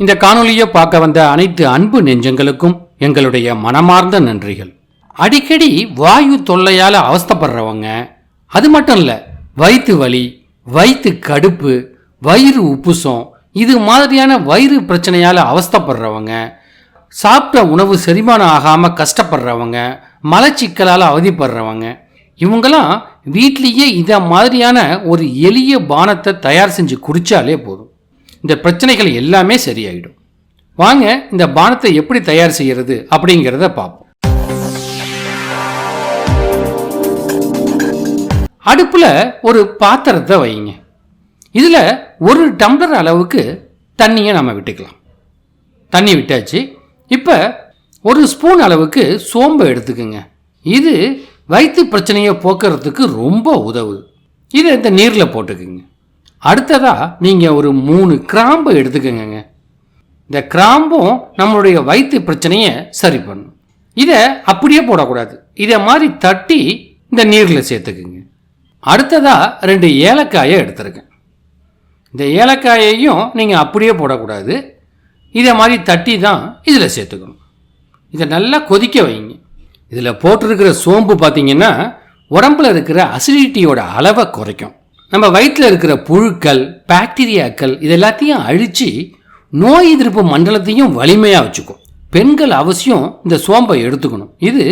இந்த காணொலியை பார்க்க வந்த அனைத்து அன்பு நெஞ்சங்களுக்கும் எங்களுடைய மனமார்ந்த நன்றிகள். அடிக்கடி வாயு தொல்லையால் அவஸ்தைப்படுறவங்க அது மட்டும் இல்லை வயிற்று வலி வயிற்று கடுப்பு வயிறு உப்புசம் இது மாதிரியான வயிறு பிரச்சனையால் அவஸ்தைப்படுறவங்க சாப்பிட்ட உணவு செரிமானம் ஆகாமல் கஷ்டப்படுறவங்க மலச்சிக்கலால் அவதிப்படுறவங்க இவங்கெல்லாம் வீட்லேயே இதை மாதிரியான ஒரு எளிய பானத்தை தயார் செஞ்சு குடித்தாலே போதும். இந்த பிரச்சனைகள் எல்லாமே சரியாயிடும். வாங்க இந்த பானத்தை எப்படி தயார் செய்யறது அப்படிங்கிறத பார்ப்போம். அடுப்பில் ஒரு பாத்திரத்தை வைங்க. இதில் ஒரு டம்ளர் அளவுக்கு தண்ணியை நம்ம விட்டுக்கலாம். தண்ணி விட்டாச்சு. இப்போ ஒரு ஸ்பூன் அளவுக்கு சோம்பை எடுத்துக்கோங்க. இது வயிற்று பிரச்சனையை போக்குறதுக்கு ரொம்ப உதவுது இதை இந்த நீரில் போட்டுக்குங்க. அடுத்ததாக நீங்கள் ஒரு மூணு கிராம்பு எடுத்துக்கோங்க இந்த கிராம்பும் நம்மளுடைய வயிற்று பிரச்சனையை சரி பண்ணும். இதை அப்படியே போடக்கூடாது. இதை மாதிரி தட்டி இந்த நீரில் சேர்த்துக்குங்க. அடுத்ததாக ரெண்டு ஏலக்காயை எடுத்துருக்கேன் இந்த ஏலக்காயையும் நீங்கள் அப்படியே போடக்கூடாது. இதை மாதிரி தட்டி தான் இதில் சேர்த்துக்கணும். இதை நல்லா கொதிக்க வைங்க. இதில் போட்டிருக்கிற சோம்பு பார்த்தீங்கன்னா உடம்புல இருக்கிற அசிடிட்டியோட அளவை குறைக்கும். நம்ம வயிற்றில் இருக்கிற புழுக்கள் பாக்டீரியாக்கள் இது எல்லாத்தையும் அழித்து நோய் எதிர்ப்பு மண்டலத்தையும் வலிமையாக வச்சுக்கும். பெண்கள் அவசியம் இந்த சோம்பை எடுத்துக்கணும். இது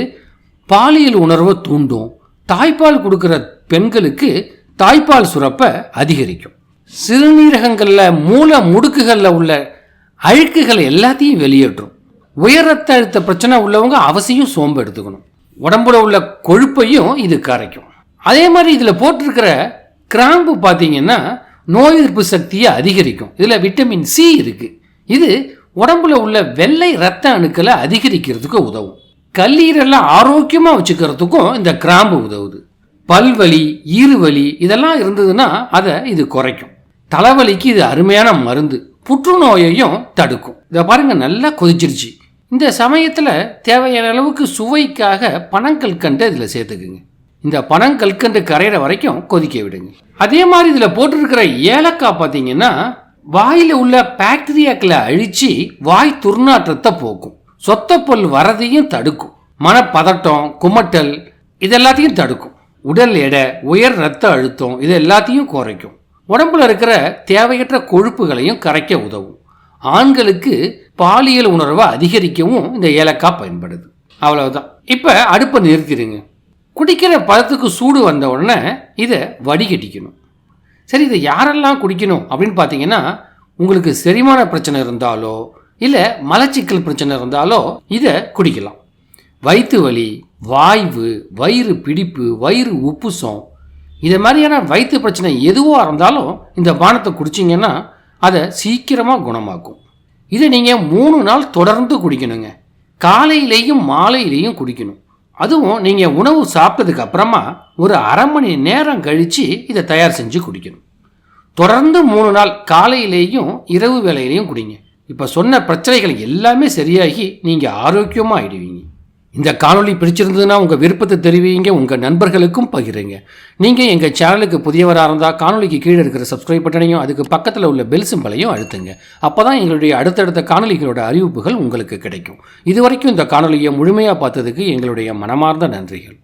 பாலியல் உணர்வை தூண்டும். தாய்ப்பால் கொடுக்குற பெண்களுக்கு தாய்ப்பால் சுரப்பை அதிகரிக்கும். சிறுநீரகங்களில் மூல முடுக்குகளில் உள்ள அழுக்குகள் எல்லாத்தையும் வெளியேற்றும். உயர் ரத்த அழுத்த பிரச்சனை உள்ளவங்க அவசியம் சோம்பு எடுத்துக்கணும். உடம்புல உள்ள கொழுப்பையும் இது கரைக்கும். அதே மாதிரி இதில் போட்டிருக்கிற கிராம்பு பார்த்தீங்கன்னா நோய் எதிர்ப்பு சக்தியை அதிகரிக்கும். இதில் விட்டமின் சி இருக்குது இது உடம்புல உள்ள வெள்ளை ரத்த அணுக்களை அதிகரிக்கிறதுக்கு உதவும். கல்லீரெல்லாம் ஆரோக்கியமாக வச்சுக்கிறதுக்கும் இந்த கிராம்பு உதவுது. பல்வலி ஈறுவலி இதெல்லாம் இருந்ததுன்னா அதை இது குறைக்கும். தலைவலிக்கு இது அருமையான மருந்து. புற்றுநோயையும் தடுக்கும். இதை பாருங்க நல்லா கொதிச்சிருச்சு. இந்த சமயத்தில் தேவையான அளவுக்கு சுவைக்காக பனங்கல்கண்டை இதில் சேர்த்துக்குங்க. இந்த பனங்கல்கண்டு கரையிற வரைக்கும் கொதிக்க விடுங்க. அதே மாதிரி இதில் போட்டிருக்கிற ஏலக்காய் பார்த்தீங்கன்னா வாயில் உள்ள பாக்டீரியாக்களை அழித்து வாய் துர்நாற்றத்தை போக்கும். சொத்தப்பொல் வரதையும் தடுக்கும். மனப்பதட்டம் குமட்டல் இதெல்லாத்தையும் தடுக்கும். உடல் எடை உயர் ரத்த அழுத்தம் இது எல்லாத்தையும் குறைக்கும். உடம்புல இருக்கிற தேவையற்ற கொழுப்புகளையும் கரைக்க உதவும். ஆண்களுக்கு பாலியல் உணர்வை அதிகரிக்கவும் இந்த ஏலக்காய் பயன்படுது. அவ்வளவுதான். இப்போ அடுப்பை நிறுத்திடுங்க. குடிக்கிற பழத்துக்கு சூடு வந்த உடனே இதை வடிகட்டிக்கணும். சரி இதை யாரெல்லாம் குடிக்கணும் அப்படின்னு பார்த்தீங்கன்னா உங்களுக்கு செரிமான பிரச்சனை இருந்தாலோ இல்லை மலச்சிக்கல் பிரச்சனை இருந்தாலோ இதை குடிக்கலாம். வயிற்று வலி வாய்வு வயிறு பிடிப்பு வயிறு உப்புசம் இது மாதிரியான வயிற்று பிரச்சனை எதுவாக இருந்தாலும் இந்த பானத்தை குடிச்சிங்கன்னா அதை சீக்கிரமாக குணமாக்கும். இதை நீங்கள் மூணு நாள் தொடர்ந்து குடிக்கணுங்க. காலையிலேயும் மாலையிலேயும் குடிக்கணும். அதுவும் நீங்கள் உணவு சாப்பிட்டதுக்கு அப்புறமா ஒரு அரை மணி நேரம் கழித்து இதை தயார் செஞ்சு குடிக்கணும். தொடர்ந்து மூணு நாள் காலையிலேயும் இரவு வேலையிலையும் குடிங்க. இப்போ சொன்ன பிரச்சனைகள் எல்லாமே சரியாகி நீங்கள் ஆரோக்கியமாக ஆயிடுவீங்க. இந்த காணொளி பிடிச்சிருந்ததுன்னா உங்கள் விருப்பத்தை தெரிவிங்க உங்கள் நண்பர்களுக்கும் பகிருங்க. நீங்கள் எங்கள் சேனலுக்கு புதியவராக இருந்தால் காணொளிக்கு கீழே இருக்கிற சப்ஸ்கிரைப் பட்டனையும் அதுக்கு பக்கத்தில் உள்ள பெல் சிம்பலையும் அழுத்துங்க. அப்போ தான் எங்களுடைய அடுத்தடுத்த காணொளிகளோட அறிவிப்புகள் உங்களுக்கு கிடைக்கும். இதுவரைக்கும் இந்த காணொலியை முழுமையாக பார்த்ததுக்கு எங்களுடைய மனமார்ந்த நன்றிகள்.